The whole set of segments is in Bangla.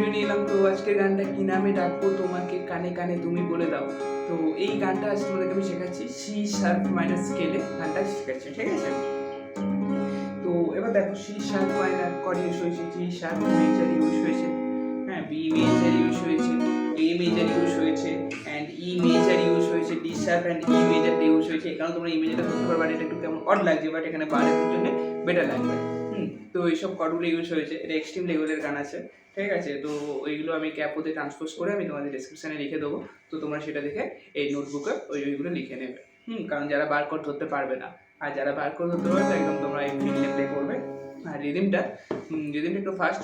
ভিডিও নিয়ে এলাম তো আজকের গানটা কি নামে ডাকবো? তোমাকে কানে কানে তুমি বলে দাও। তো এই গানটা আজ তোমাদেরকে আমি শেখাচ্ছি। সি শার্প মাইনাস স্কেলে গানটা শেখাচ্ছি, ঠিক আছে? তো এবার দেখো C sharp minor chord use হয়েছে জি শার্প মেজার ইউজ হয়েছে হ্যাঁ বি মেজার ইউজ হয়েছে এ মেজার ইউজ হয়েছে অ্যান্ড ই মেজার ইউজ হয়েছে D sharp and E major use হয়েছে। এখানে তোমরা ই মেজারটা ধরতে পারবে এটা একটু কেমন অড লাগছে বাট এখানে বারের জন্য বেটার লাগবে। তো এইসব কর্ডগুলো ইউজ হয়েছে। এটা এক্সট্রিম লেভেলের গান আছে, ঠিক আছে? তো ওইগুলো আমি ক্যাপোতে ট্রান্সপোজ করে আমি তোমাদের ডিসক্রিপশানে লিখে দেবো। তো তোমরা সেটা দেখে এই নোটবুকে ওই ওইগুলো লিখে নেবে। হুম, কারণ যারা বার কোড ধরতে পারবে না। আর যারা বার কোড ধরতে পারবে একদম তোমরা এই ফিল্ডে প্লে করবে। আর রিদিমটা রিদিমটা একটু ফাস্ট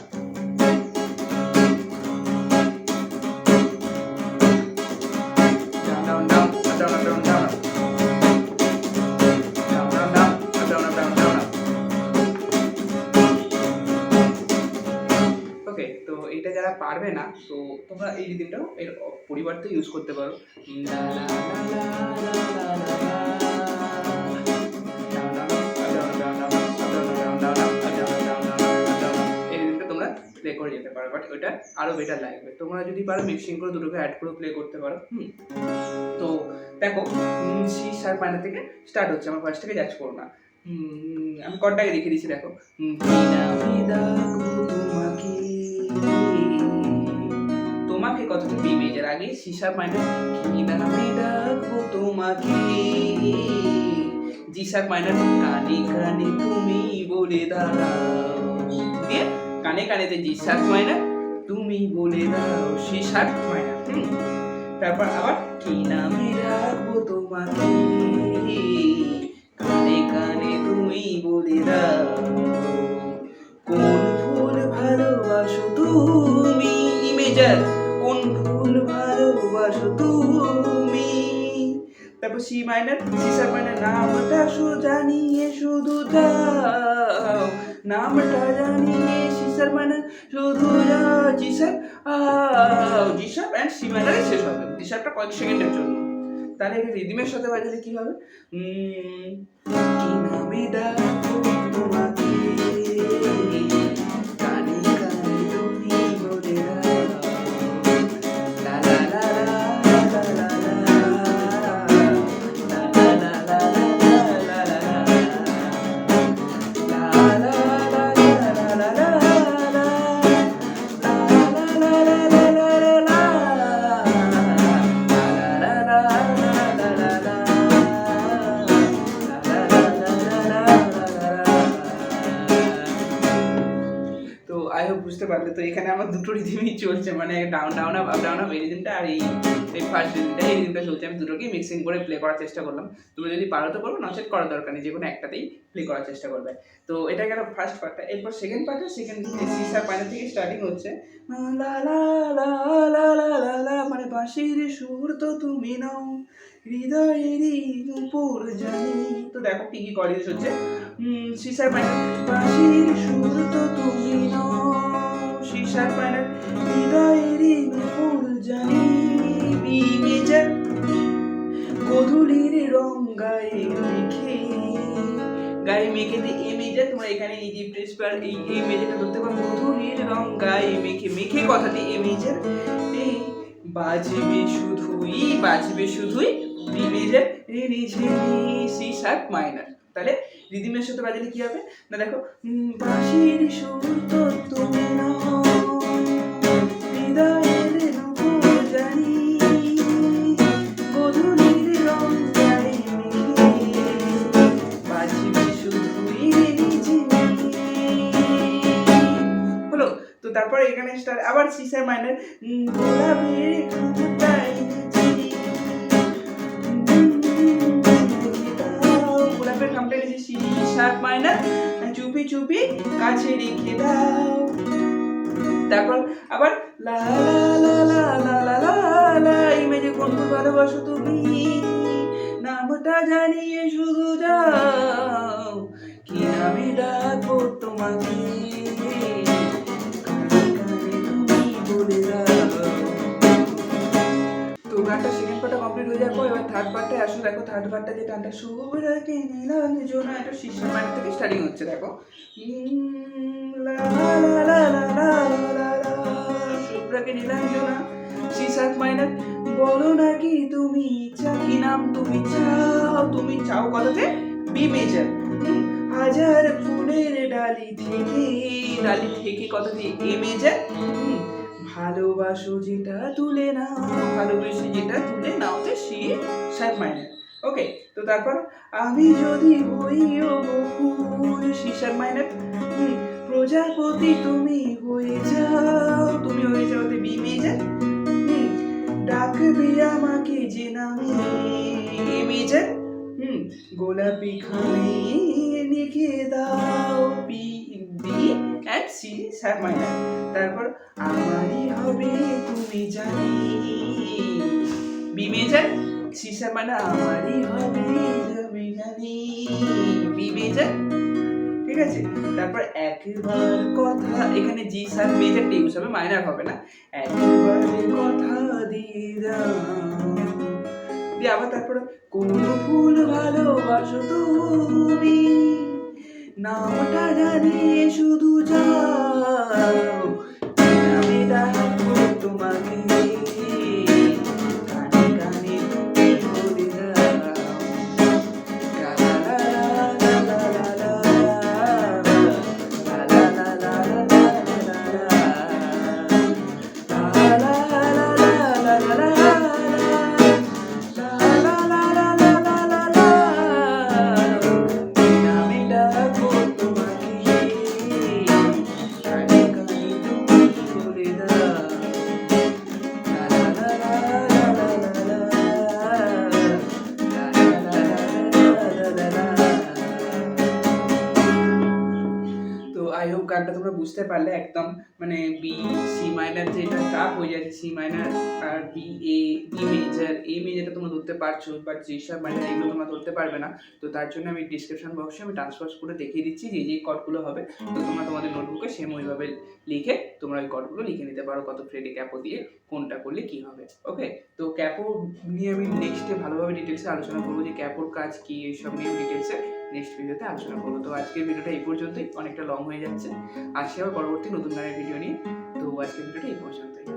যারা পারবে না তো তোমরা এই রিদিমটাও এর পরিবর্তে ইউজ করতে পারো প্লে করে যেতে পারো বাট ওইটা আরও বেটার লাগবে তোমরা যদি পারো মিক্সিং করে দুটোকে অ্যাড করে প্লে করতে পারো তো দেখো সি শার্প মাইনার থেকে স্টার্ট হচ্ছে আমার ফার্স্ট থেকে যাচ করো না আমি কটটাকে রেখে দিচ্ছি দেখো তোমাকে তোমাকে কথাটা বি মেজর আগে সি শার্প মাইনার কি নামে ডাকবো তোমাকে? জি শার্প মাইনার কানে কানে তুমি বলে দাও। দিয়ে কানে কানেতে জি শার্প মাইনার তুমি বলে দাও সি শার্প মাইনার তারপর আবার কি নামে রাখব তোমাকে? মাইনার, সি সার মাইনার নামটা শু জানিয়ে শুধু দাও। নামটা জানিয়ে সি সার মাইনার শুধু জি আও জি স্যার অ্যান্ড সি মাইনারে শেষ হবে। জি স্যারটা কয়েক সেকেন্ডের জন্য। তাহলে এটা রিদিমের সাথে বাজালে কি হবে? কি নামে ডাকবো তোমাকে? বুঝতে পারলে তো এখানে আমার দুটো রিদিমই চলছে মানে down down up down up এই রিদিমটা আর এই এই ফার্স্ট রিদিমটা এই রিদিমটা চলছে। আমি দুটোকেই মিক্সিং করে প্লে করার চেষ্টা করলাম। তুমি যদি পারো তো করো না সেট করার দরকার নেই যে কোনো একটাতেই প্লে করার চেষ্টা করবে। তো এটা গেল ফার্স্ট পার্টটা এরপর সেকেন্ড পার্টে সেকেন্ড সি সার পাইনার থেকে স্টার্টিং হচ্ছে। লা লা লা লা লা লা মানে বাঁশির সুর তো তুমি নাও হৃদয়েরই উপর জানি। তো দেখো কি কি করিস হচ্ছে। সিসার পাইনার বাঁশির সুর তো তুমি নাও। সিসার পাইনার হৃদয়েরই উপর জানি মেজার গধূলির রং গায়ে মেখে গায়ে মেখে দিয়ে এই মেজে তোমার এখানে এই যে প্রেস বার এই এই মেজেটা ধরতে পারো। মধুরীর রং গায়ে মেখে মেখে কথাটি এই মেজের এই বাজবে শুধুই বাজবে শুধুই বি মেজের রে রে সি শার্প মাইনার। তাহলে রিদিমের সাথে বাজালে কি হবে? না দেখো বাঁশির সুর তো তুমি নাও। তারপর এখানে স্টার আবার সিসে মাইনার চুপি চুপি কাছে রেখে দাও। তারপর আবার লা লা লা লা লা ইমেজে কোন ভালোবাসো তুমি। নামটা জানিয়ে শুধু যাও। কি নামে ডাকবো তোমাকে? থার্ড পার্টটা আসলে দেখো থার্ড পার্টটা যে টানটা শুভ রাখি আমি জোনা একটা শীর্ষের মানে থেকে স্টার্টিং হচ্ছে, দেখো। শুভ্রাকে নিলাম জোনা সিসাত মাইনার বলো নাকি তুমি চাকি নাম তুমি চাও তুমি চাও কথাতে বি মেজার হাজার ফুলের ডালি থেকে ডালি থেকে কথাতে এ মেজার ভালোবাসো যেটা তুলে নাও। ভালোবেসে যেটা তুলে নাও তো সি সাত মাইনার ওকে তো তারপর আমি যদি হই ও ফুল শিশার মাইনার প্রজাপতি তুমি হয়ে যাও। তুমি হয়ে যাও বি মেজর হুম, ডাকবে আমাকে যে নামে মেজর হুম গোলাপি খানে সি স্যার তারপর, আমারই হবে, তুমি জানি। মেজর সি স্যার আমারই হবে, তুমি জানি। মেজর ঠিক আছে? তারপর, একবার কথা এখানে জি স্যার ইউজ হবে, মাইনার হবে না। একবার কথা দিয়ে দাও। দিয়ে আবার তারপরে, কোন ফুল ভালোবাসো তুমি। নামটা জানিয়ে শুধু love. গানটা তোমরা বুঝতে পারলে, একদম মানে বি সি মাইনার যেটা টাফ হয়ে যাচ্ছে সি মাইনার আর B A B major A মেজরটা তোমরা ধরতে পারছ বাট শার্প মাইনার এগুলো তোমরা ধরতে পারবে না। তো তার জন্য আমি ডিসক্রিপশন বক্সে আমি ট্রান্সফার করে দেখিয়ে দিচ্ছি যে যে কটগুলো হবে। তো তোমরা তোমাদের নোটবুকে সেম ওইভাবে লিখে তোমরা ওই কটগুলো লিখে নিতে পারো, কত ফ্রেডি ক্যাপো দিয়ে কোনটা করলে কি হবে। ওকে তো ক্যাপো নিয়ে আমি নেক্সটে ভালোভাবে ডিটেলসে আলোচনা করব যে ক্যাপোর কাজ কি, এইসব নিয়ে ডিটেলসে নেক্সট ভিডিওতে আলোচনা করব। তো আজকের ভিডিওটা এই পর্যন্তই। অনেকটা লং হয়ে যাচ্ছে। আসি আবার পরবর্তী নতুন গানের ভিডিও নিয়ে। তো আজকের ভিডিওটা এই পর্যন্তই।